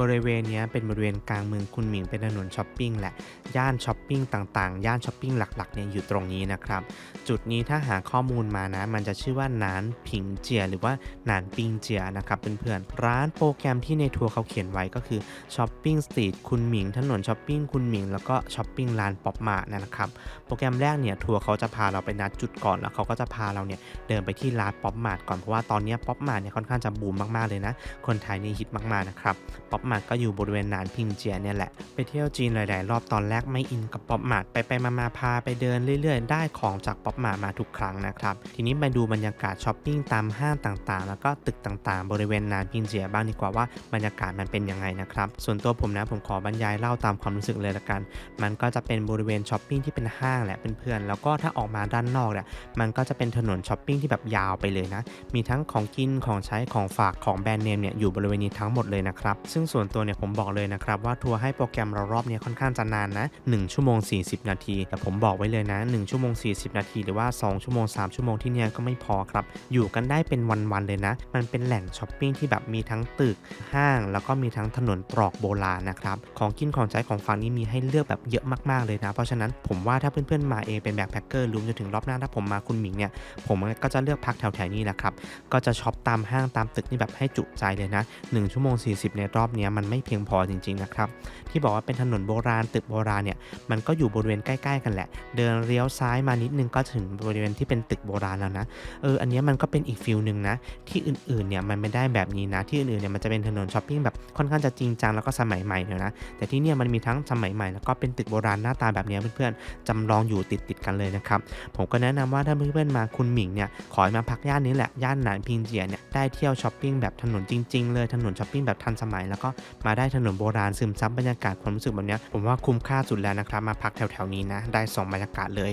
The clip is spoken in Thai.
บริเวณนี้เป็นบริเวณกลางเมืองคุนหมิงเป็นถนนช้อปปิ้งแหละ ย่านช้อปปิ้งต่างๆ ย่านช้อปปิ้งหลักๆเนี่ยอยู่ตรงนี้นะครับ จุดนี้ถ้าหาข้อมูลมานะ มันจะชื่อว่าหนานผิงเจีย หรือว่าหนานปิงเจียนะครับเพื่อนๆ ร้านโปรแกรมที่ในทัวร์เขาเขียนไว้ก็คือช้อปปิ้งสตรีทคุนหมิง ถนนช้อปปิ้งคุนหมิง แล้วก็ช้อปปิ้งลานป๊อปมาร์ทนะครับ โปรแกรมแรกเนี่ยทัวร์เขาจะพาเราไปนัดจุดก่อนแล้วเขาก็จะพาเราเนี่ยเดินไปที่ร้านป๊อปมาร์ทก่อนเพราะว่าตอนนี้ป๊อปมาร์ทเนี่ยค่อนข้างจะบูมมากๆเลยนะ คนไทยนี่ฮิตมากๆนะครับป๊อปมาร์ทก็อยู่บริเวณหนานพิงเจียเนี่ยแหละ ไปเที่ยวจีนหลายๆรอบตอนแรกไม่อินกับป๊อปมาร์ทไปไปๆมาพาไปเดินเรื่อยๆ ได้ของจากป๊อปมาร์ทมาทุกครั้งนะครับ ทีนี้มาดูบรรยากาศช้อปปิ้งตามห้างต่างๆ แล้วก็ตึกต่างๆ บริเวณหนานพิงเจียบ้างดีกว่าว่าบรรยากาศมันเป็นยังไงนะครับ ส่วนตัวผมนะผมขอบรรยายเล่าตามความรู้สึกเลยละกัน มันก็จะเป็นบริเวณช้อปปิ้งที่เป็นห้างแหละเพื่อนๆ แล้วก็ถ้าออกมาด้านนอกเนี่ย มันก็จะเป็นถนนช้อปปิ้งที่แบบยาวไปเลยนะ มีทั้งของกิน ของใช้ ของฝาก ของแบรนด์เนมเนี่ยอยู่บริเวณนี้ทั้งหมดเลยนะครับ ซึ่งส่วนวนตัวเนี่ยผมบอกเลยนะครับว่าทัวร์ให้โปรแกรมเรารอบนี้ค่อนข้างจะนานนะ 1 ชั่วโมง 40 นาที แต่ผมบอกไว้เลยนะ 1 ชั่วโมง 40 นาที หรือว่า 2 ชั่วโมง 3 ชั่วโมงที่เนี่ยก็ไม่พอครับ อยู่กันได้เป็นวัน ๆ เลยนะ มันเป็นแหล่งช้อปปิ้งที่แบบมีทั้งตึกห้าง แล้วก็มีทั้งถนนตรอกโบราณนะครับ ของกินของใช้ของฝากนี่มีให้เลือกแบบเยอะมากๆเลยนะ เพราะฉะนั้นผมว่าถ้าเพื่อนๆมาเองเป็นแบ็คแพคเกอร์รวมจนถึงรอบหน้าถ้าผมมาคุณหมิงเนี่ยผมก็จะเลือกพักแถวๆนี้แหละครับก็จะช็อปตามห้างตามตึกนี่แบบให้จุใจเลยนะ 1 ชั่วโมง 40 ในรอบนี้มันไม่เพียงพอจริงๆนะครับที่บอกว่าเป็นถนนโบราณตึกโบราณเนี่ยมันก็อยู่บริเวณใกล้ๆกันแหละ เดินเลี้ยวซ้ายมานิดนึงก็ถึงบริเวณที่เป็นตึกโบราณแล้วนะเอออันนี้มันก็เป็นอีกฟิลหนึ่งนะที่อื่นๆเนี่ยมันไม่ได้แบบนี้นะที่อื่นๆเนี่ยมันจะเป็นถนนช้อปปิ้งแบบค่อนข้างจะจริงจังแล้วก็สมัยใหม่เนี่ยนะแต่ที่เนี่ยมันมีทั้งสมัยใหม่แล้วก็เป็นตึกโบราณหน้าตาแบบนี้เพื่อนๆจำลองอยู่ติดๆกันเลยนะครับผมก็แนะนำว่าถ้าเพื่อนๆมาคุณหมิงเนี่ยขอให้มาพักย่านนี้แหละย่านหนานพิงเจียเนี่ยได้เที่ยวช้อปปิ้งแบบถนนจริงๆเลยถนนช้อปปิ้งแบบทันสมัยแล้วก็มาได้ถนนโบราณซึมซับบรรยากาศความรู้สึกแบบนี้ผมว่าคุ้มค่าสุดแล้วนะครับมาพักแถวๆนี้นะได้สองบรรยากาศเลย